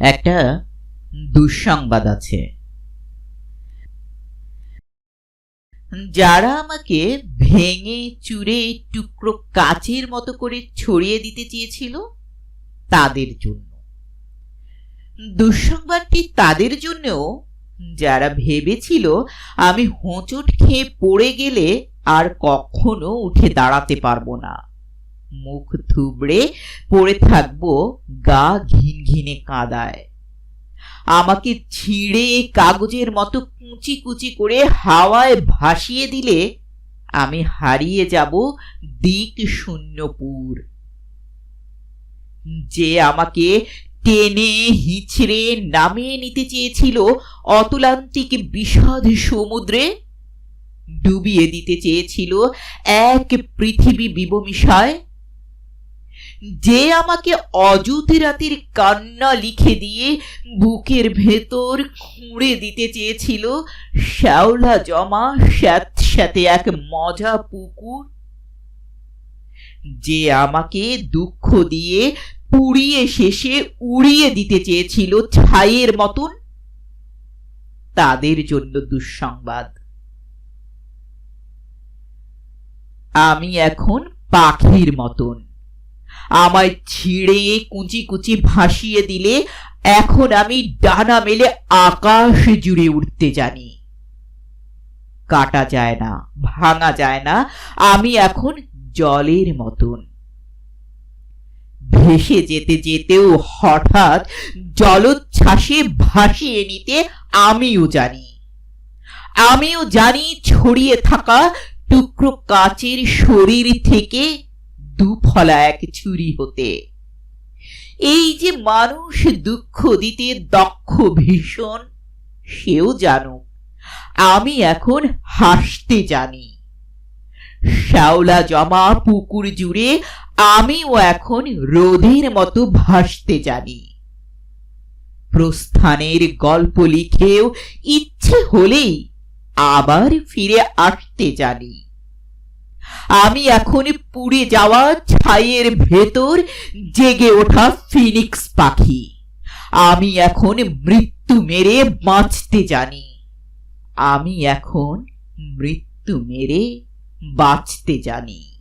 একটা দুঃসংবাদ আছে। যারা আমাকে ভেঙে, চুরে, টুকরো কাচের মতো করে ছড়িয়ে দিতে চেয়েছিল, তাদের জন্য। দুঃসংবাদটি তাদের জন্যও? যারা ভেবেছিল আমি হোঁচট খেয়ে পড়ে গেলে আর কখনো উঠে দাঁড়াতে পারব না। মুখ থুবড়ে পড়ে থাকব, গা ঘিন ঘিনে কাদায়। আমাকে ছিঁড়ে কাগজের মতো কুচি কুচি করে হাওয়ায় ভাসিয়ে দিলে আমি হারিয়ে যাব দিক শূন্যপুর। যে আমাকে টেনে হিচড়ে নামিয়ে নিতে চেয়েছিল অতুলান্তিক বিষাদ সমুদ্রে, ডুবিয়ে দিতে চেয়েছিল এক পৃথিবী বিবমিশায় যে আমাকে অযুতি রাতের কান্না লিখে দিয়ে বুকের ভেতর খুঁড়ে দিতে চেয়েছিল, শ্যাওলা জমা স্যাঁতস্যাঁতে এক মজা পুকুর, যে আমাকে দুঃখ দিয়ে পুড়িয়ে শেষে উড়িয়ে দিতে চেয়েছিল ছাইয়ের মতন, তাদের জন্য দুঃসংবাদ। আমি এখন পাখির মতন। আমায় ছিঁড়ে কুচি কুচি ভাসিয়ে দিলে, এখন আমি ডানা মেলে আকাশ জুড়ে উঠতে জানি। কাটা যায় না, ভাঙা যায় না, আমি এখন জলের মতন। ভেসে যেতে যেতেও হঠাৎ জলোচ্ছ্বাসে ভাসিয়ে নিতে আমিও জানি। আমিও জানি ছড়িয়ে থাকা টুকরো কাচের শরীর থেকে দুফলা এক ছুরি হতে। এই যে মানুষ দুঃখ দিতে দক্ষ ভীষণ, সেও জানুক, আমি এখন হাসতে জানি। শ্যাওলা জমা পুকুর জুড়ে আমিও এখন রোদের মতো ভাসতে জানি। প্রস্থানের গল্প লিখেও ইচ্ছে হলেই আবার ফিরে আসতে জানি। আমি এখন পুড়ে যাওয়া ছাইয়ের ভেতর জেগে ওঠা ফিনিক্স পাখি। আমি এখন মৃত্যু মেরে বাঁচতে জানি। আমি এখন মৃত্যু মেরে বাঁচতে জানি।